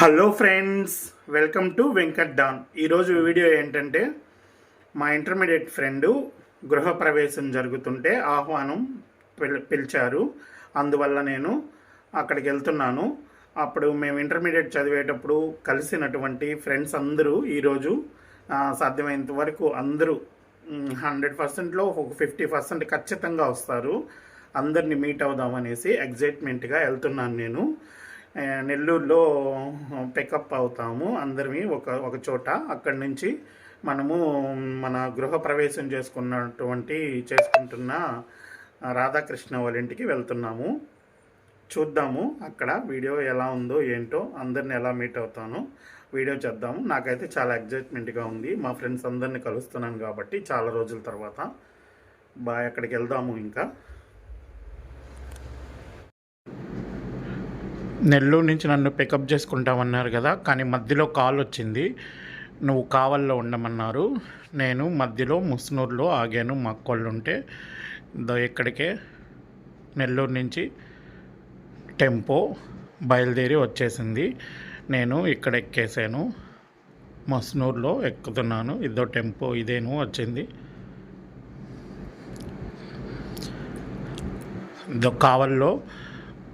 Hello friends welcome to Venkat Don ఈరోజు video ఏంటంటే మా ఇంటర్మీడియట్ ఫ్రెండు గృహప్రవేశం జరుగుతుంటే ఆహ్వానం పిల్ పిలిచారు. అందువల్ల నేను అక్కడికి వెళ్తున్నాను. అప్పుడు మేము ఇంటర్మీడియట్ చదివేటప్పుడు కలిసినటువంటి ఫ్రెండ్స్ అందరూ ఈరోజు సాధ్యమైనంత వరకు అందరూ హండ్రెడ్ పర్సెంట్లో ఒక ఫిఫ్టీ పర్సెంట్ ఖచ్చితంగా వస్తారు. అందరిని మీట్ అవుదామనేసి ఎగ్జైట్మెంట్గా వెళ్తున్నాను నేను. నెల్లూరులో పికప్ అవుతాము. అందరివి ఒక ఒక చోట. అక్కడి నుంచి మనము మన గృహ ప్రవేశం చేసుకున్నటువంటి చేసుకుంటున్న రాధాకృష్ణ వాళ్ళ ఇంటికి వెళ్తున్నాము. చూద్దాము అక్కడ వీడియో ఎలా ఉందో ఏంటో. అందరిని ఎలా మీట్ అవుతాను వీడియో చేద్దాము. నాకైతే చాలా ఎగ్జైట్మెంట్గా ఉంది. మా ఫ్రెండ్స్ అందరిని కలుస్తున్నాను కాబట్టి చాలా రోజుల తర్వాత. బాయ్ అక్కడికి వెళ్దాము ఇంకా. నెల్లూరు నుంచి నన్ను పికప్ చేసుకుంటామన్నారు కదా కానీ మధ్యలో కాల్ వచ్చింది. నువ్వు కావల్లో ఉండమన్నారు. నేను మధ్యలో ముస్నూరులో ఆగాను. మా అక్కోళ్ళు ఉంటే ఇక్కడికే నెల్లూరు నుంచి టెంపో బయలుదేరి వచ్చేసింది. నేను ఇక్కడ ఎక్కేసాను. మస్నూరులో ఎక్కుతున్నాను. ఇదో టెంపో ఇదేను వచ్చింది. ఇదో కావల్లో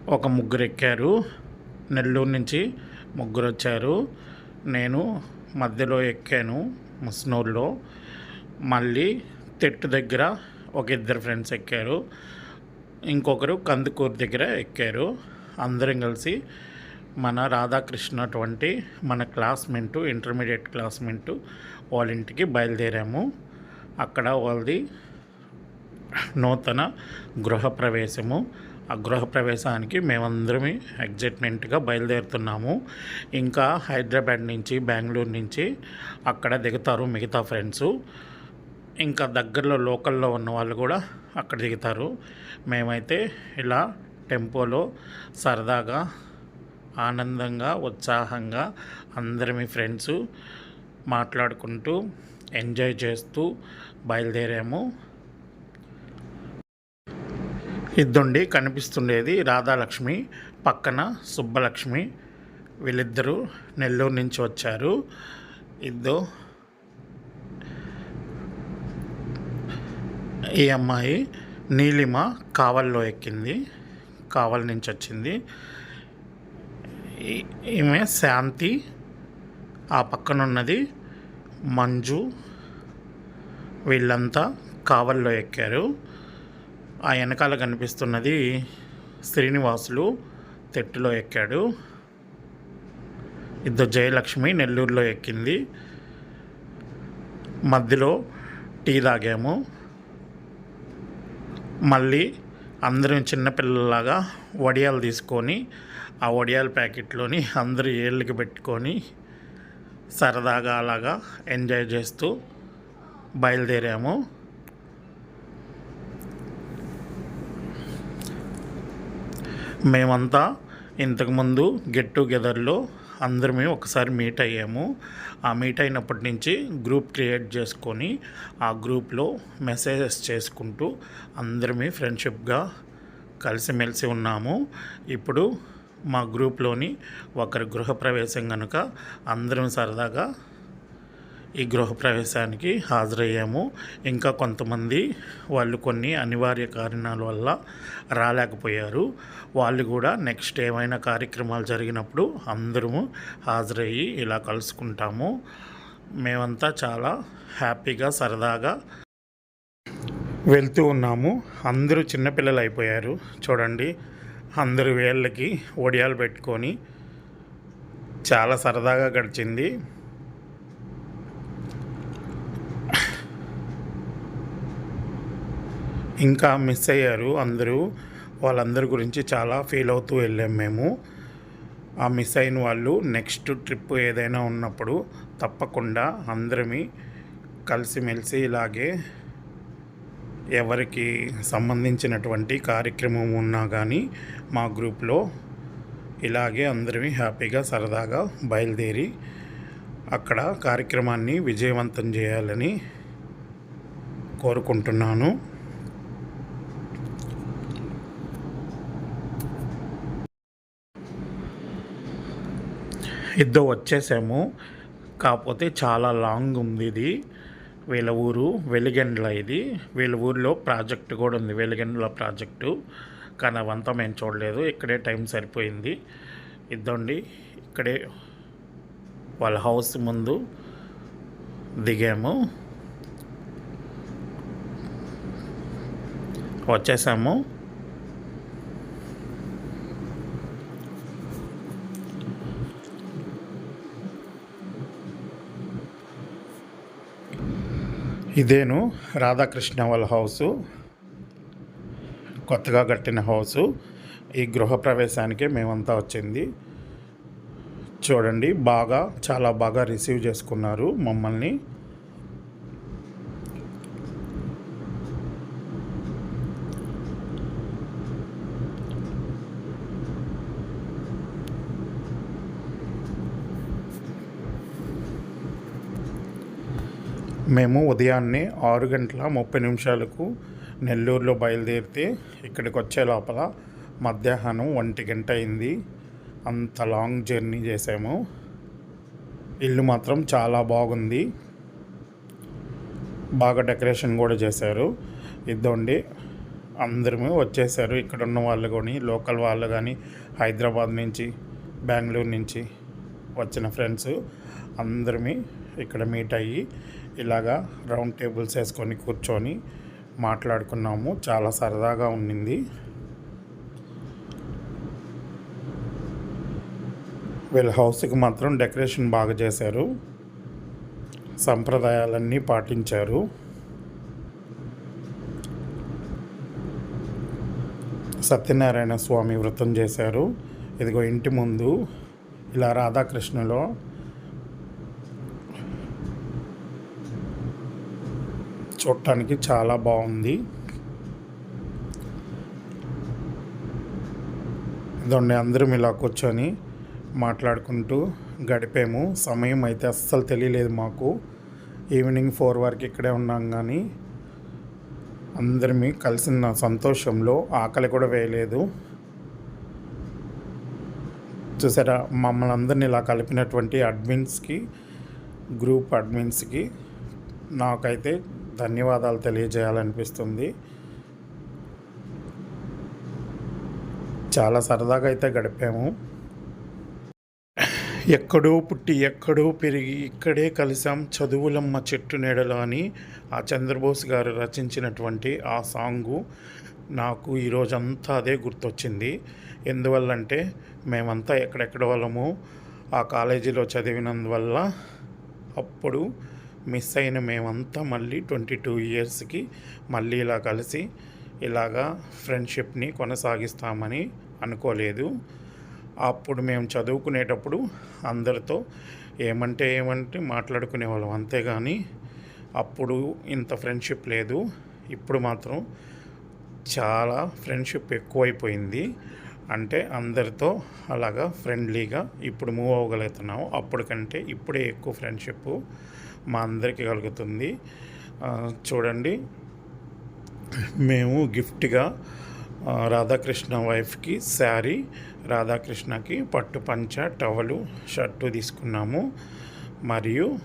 ఒక ముగ్గురు ఎక్కారు. నెల్లూరు నుంచి ముగ్గురు వచ్చారు నేను మధ్యలో ఎక్కాను ముస్నూరులో. మళ్ళీ తెట్టు దగ్గర ఒక ఇద్దరు ఫ్రెండ్స్ ఎక్కారు. ఇంకొకరు కందుకూరు దగ్గర ఎక్కారు. అందరం కలిసి మన రాధాకృష్ణ అటువంటి మన క్లాస్మేట్ ఇంటర్మీడియట్ క్లాస్మేట్ వాళ్ళ ఇంటికి బయలుదేరాము. అక్కడ వాళ్ళది నూతన గృహప్రవేశము. ఆ గృహప్రవేశానికి మేమందరం ఎగ్జైట్మెంట్గా బయలుదేరుతున్నాము. ఇంకా హైదరాబాద్ నుంచి బెంగళూరు నుంచి అక్కడ దిగుతారు మిగతా ఫ్రెండ్స్. ఇంకా దగ్గరలో లోకల్లో ఉన్న వాళ్ళు కూడా అక్కడ దిగుతారు. మేమైతే ఇలా టెంపోలో సరదాగా ఆనందంగా ఉత్సాహంగా అందరమి ఫ్రెండ్స్ మాట్లాడుకుంటూ ఎంజాయ్ చేస్తూ బయలుదేరాము. ఇద్దండి కనిపిస్తుండేది రాధాలక్ష్మి పక్కన సుబ్బలక్ష్మి. వీళ్ళిద్దరూ నెల్లూరు నుంచి వచ్చారు. ఇద్దో ఈ అమ్మాయి నీలిమ కావల్లో ఎక్కింది. కావల్ నుంచి వచ్చింది. ఈ- ఈమె శాంతి ఆ పక్కనున్నది మంజు. వీళ్ళంతా కావల్లో ఎక్కారు. ఆ వెనకాల కనిపిస్తున్నది శ్రీనివాసులు తెట్టులో ఎక్కాడు. ఇద్దరు జయలక్ష్మి నెల్లూరులో ఎక్కింది. మధ్యలో టీ తాగాము. మళ్ళీ అందరం చిన్నపిల్లలాగా వడియాలు తీసుకొని ఆ వడియాల ప్యాకెట్లోని అందరూ ఏళ్ళకి పెట్టుకొని సరదాగా అలాగా ఎంజాయ్ చేస్తూ బయలుదేరాము. మేమంతా ఇంతకుముందు గెట్ టుగెదర్లో అందరమే ఒకసారి మీట్ అయ్యాము. ఆ మీట్ అయినప్పటి నుంచి గ్రూప్ క్రియేట్ చేసుకొని ఆ గ్రూప్లో మెసేజెస్ చేసుకుంటూ అందరమే ఫ్రెండ్షిప్గా కలిసిమెలిసి ఉన్నాము. ఇప్పుడు మా గ్రూప్లోని ఒకరి గృహప్రవేశం కనుక అందరం సరదాగా ఈ గృహప్రవేశానికి హాజరయ్యాము. ఇంకా కొంతమంది వాళ్ళు కొన్ని అనివార్య కారణాల వల్ల రాలేకపోయారు. వాళ్ళు కూడా నెక్స్ట్ ఏమైనా కార్యక్రమాలు జరిగినప్పుడు అందరము హాజరయ్యి ఇలా కలుసుకుంటాము. మేమంతా చాలా హ్యాపీగా సరదాగా వెళ్తూ ఉన్నాము. అందరూ చిన్నపిల్లలు అయిపోయారు. చూడండి అందరూ వేళ్ళకి ఒడియాలు పెట్టుకొని చాలా సరదాగా గడిచింది. ఇంకా మిస్ అయ్యారు అందరూ. వాళ్ళందరి గురించి చాలా ఫీల్ అవుతూ వెళ్ళాం మేము. ఆ మిస్ అయిన వాళ్ళు నెక్స్ట్ ట్రిప్ ఏదైనా ఉన్నప్పుడు తప్పకుండా అందరమి కలిసిమెలిసి ఇలాగే ఎవరికి సంబంధించినటువంటి కార్యక్రమం ఉన్నా కానీ మా గ్రూప్లో ఇలాగే అందరివి హ్యాపీగా సరదాగా బయలుదేరి అక్కడ కార్యక్రమాన్ని విజయవంతం చేయాలని కోరుకుంటున్నాను. ఇద్దరు వచ్చేసాము. కాకపోతే చాలా లాంగ్ ఉంది ఇది. వీళ్ళ ఊరు వెలిగెండ్ల ఇది. వీళ్ళ ఊరిలో ప్రాజెక్ట్ కూడా ఉంది వెలిగెండ్ల ప్రాజెక్టు. కానీ అవంతా మేము చూడలేదు. ఇక్కడే టైం సరిపోయింది. ఇద్దండి ఇక్కడే వాళ్ళ హౌస్ ముందు దిగాము. వచ్చేసాము. ఇదేను రాధాకృష్ణ వాళ్ళ హౌసు. కొత్తగా కట్టిన హౌసు. ఈ గృహప్రవేశానికే మేమంతా వచ్చింది. చూడండి బాగా చాలా బాగా రిసీవ్ చేసుకున్నారు మమ్మల్ని. మేము ఉదయాన్నే ఆరు గంటల ముప్పై నిమిషాలకు నెల్లూరులో బయలుదేరితే ఇక్కడికి వచ్చే లోపల మధ్యాహ్నం ఒంటి గంట అయింది. అంత లాంగ్ జర్నీ చేసాము ఇల్లు మాత్రం చాలా బాగుంది. బాగా డెకరేషన్ కూడా చేశారు. ఇద్దండి అందరూ వచ్చేసారు. ఇక్కడ ఉన్న వాళ్ళు కానీ లోకల్ వాళ్ళు కానీ హైదరాబాద్ నుంచి బెంగళూరు నుంచి వచ్చిన ఫ్రెండ్స్ అందరమీ ఇక్కడ మీట్ అయ్యి ఇలాగా రౌండ్ టేబుల్స్ వేసుకొని కూర్చొని మాట్లాడుకున్నాము. చాలా సరదాగా ఉండింది. వీళ్ళ హౌస్కి మాత్రం డెకరేషన్ బాగా చేశారు. సంప్రదాయాలన్నీ పాటించారు. సత్యనారాయణ స్వామి వ్రతం చేశారు. ఇదిగో ఇంటి ముందు ఇలా రాధాకృష్ణలో చూడటానికి చాలా బాగుంది. ఇదండి అందరం ఇలా కూర్చొని మాట్లాడుకుంటూ గడిపాము. సమయం అయితే అస్సలు తెలియలేదు మాకు. ఈవినింగ్ ఫోర్ వరకు ఇక్కడే ఉన్నాం కానీ అందరిమీ కలిసిన సంతోషంలో ఆకలి కూడా వేయలేదు. చూసారా మమ్మల్ని అందరిని ఇలా కలిపినటువంటి అడ్మిన్స్కి గ్రూప్ అడ్మిన్స్కి నాకైతే ధన్యవాదాలు తెలియజేయాలనిపిస్తుంది. చాలా సరదాగా అయితే గడిపాము. ఎక్కడో పుట్టి ఎక్కడో పెరిగి ఇక్కడే కలిసాం చదువులమ్మ చెట్టు నీడలో అని ఆ చంద్రబోస్ గారు రచించినటువంటి ఆ సాంగు నాకు ఈరోజంతా అదే గుర్తొచ్చింది. ఎందువల్లంటే మేమంతా ఎక్కడెక్కడ వాళ్ళము ఆ కాలేజీలో చదివినందువల్ల అప్పుడు మిస్ అయిన మేమంతా మళ్ళీ ట్వంటీ టూ ఇయర్స్కి మళ్ళీ ఇలా కలిసి ఇలాగా ఫ్రెండ్షిప్ని కొనసాగిస్తామని అనుకోలేదు. అప్పుడు మేము చదువుకునేటప్పుడు అందరితో ఏమంటే ఏమంటే మాట్లాడుకునే వాళ్ళం అంతేగాని అప్పుడు ఇంత ఫ్రెండ్షిప్ లేదు. ఇప్పుడు మాత్రం చాలా ఫ్రెండ్షిప్ ఎక్కువైపోయింది. అంటే అందరితో అలాగా ఫ్రెండ్లీగా ఇప్పుడు మూవ్ అవ్వగలుగుతున్నాము. అప్పటికంటే ఇప్పుడే ఎక్కువ ఫ్రెండ్షిప్ మా అందరికీ కలుగుతుంది. చూడండి. మేము గిఫ్ట్గా రాధాకృష్ణ వైఫ్కి శారీ రాధాకృష్ణకి పట్టు పంచ టవలు షర్టు తీసుకున్నాము. మరియు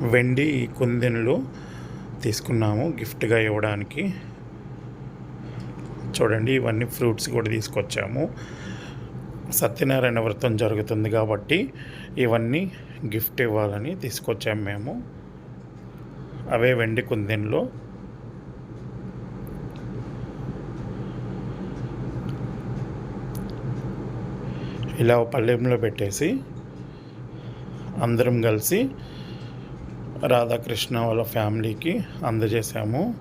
వెండి కుందెనులు తీసుకున్నాము గిఫ్ట్గా ఇవ్వడానికి. చూడండి ఇవన్నీ ఫ్రూట్స్ కూడా తీసుకొచ్చాము. సత్యనారాయణ వ్రతం జరుగుతుంది కాబట్టి ఇవన్నీ గిఫ్ట్ ఇవ్వాలని తీసుకొచ్చాము మేము. అవే వెండి కుందెన్లో. ఇలా పల్లెంలో పెట్టేసి అందరం కలిసి రాధాకృష్ణ వాళ్ళ ఫ్యామిలీకి అందజేశాము.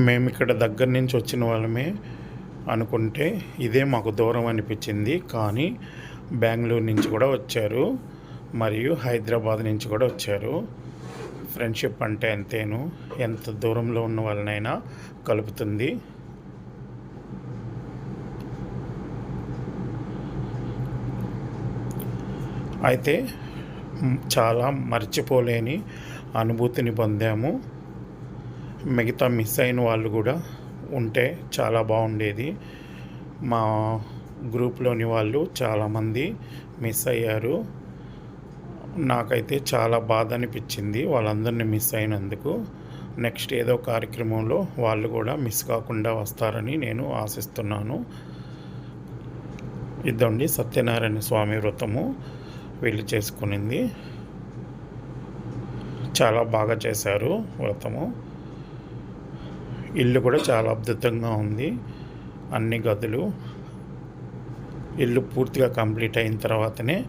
మేము ఇక్కడ దగ్గర నుంచి వచ్చిన వాళ్ళమే అనుకుంటే ఇదే మాకు దూరం అనిపించింది. కానీ బెంగళూరు నుంచి కూడా వచ్చారు. మరియు హైదరాబాద్ నుంచి కూడా వచ్చారు. ఫ్రెండ్షిప్ అంటే అంతేను. ఎంత దూరంలో ఉన్న వాళ్ళనైనా కలుపుతుంది. అయితే చాలా మర్చిపోలేని అనుభూతిని పొందాము. మిగతా మిస్ అయిన వాళ్ళు కూడా ఉంటే చాలా బాగుండేది. మా గ్రూప్లోని వాళ్ళు చాలామంది మిస్ అయ్యారు. నాకైతే చాలా బాధ అనిపించింది వాళ్ళందరినీ మిస్ అయినందుకు. నెక్స్ట్ ఏదో కార్యక్రమంలో వాళ్ళు కూడా మిస్ కాకుండా వస్తారని నేను ఆశిస్తున్నాను. ఇదండి సత్యనారాయణ స్వామి వ్రతము వీళ్ళు చేసుకునింది. చాలా బాగా చేశారు వ్రతము. ఇల్లు కూడా చాలా అద్భుతంగా ఉంది. అన్ని గదులు. ఇల్లు పూర్తిగా కంప్లీట్ అయిన తర్వాతనే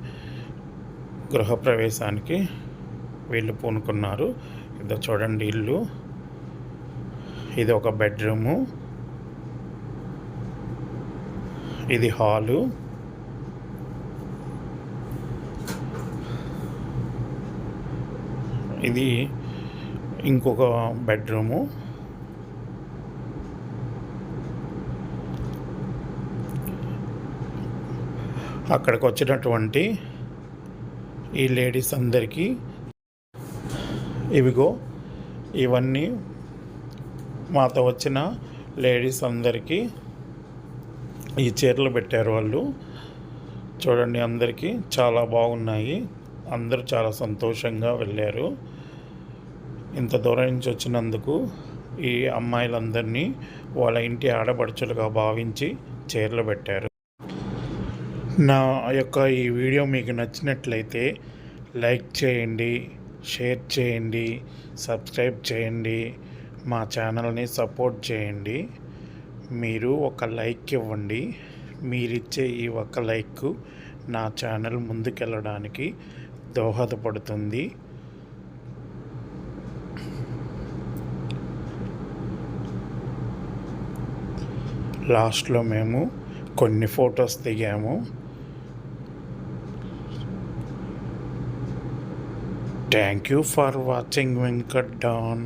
గృహప్రవేశానికి వీళ్ళు పూనుకున్నారు. ఇదో చూడండి ఇల్లు. ఇది ఒక బెడ్రూము. ఇది హాలు. ఇది ఇంకొక బెడ్రూము. అక్కడికి వచ్చినటువంటి ఈ లేడీస్ అందరికీ ఇవిగో ఇవన్నీ మాతో వచ్చిన లేడీస్ అందరికీ ఈ చీరలు పెట్టారు వాళ్ళు. చూడండి అందరికీ చాలా బాగున్నాయి. అందరూ చాలా సంతోషంగా వెళ్ళారు. ఇంత దూరం నుంచి వచ్చినందుకు ఈ అమ్మాయిలందరినీ వాళ్ళ ఇంటి ఆడపడుచులుగా భావించి చీరలు పెట్టారు. నా యొక్క ఈ వీడియో మీకు నచ్చినట్లయితే లైక్ చేయండి షేర్ చేయండి సబ్స్క్రైబ్ చేయండి మా ఛానల్ని సపోర్ట్ చేయండి. మీరు ఒక లైక్ ఇవ్వండి. మీరిచ్చే ఈ ఒక లైక్ నా ఛానల్ ముందుకెళ్ళడానికి దోహదపడుతుంది. లాస్ట్లో మేము కొన్ని ఫొటోస్ దిగాము. Thank you for watching Venkat Don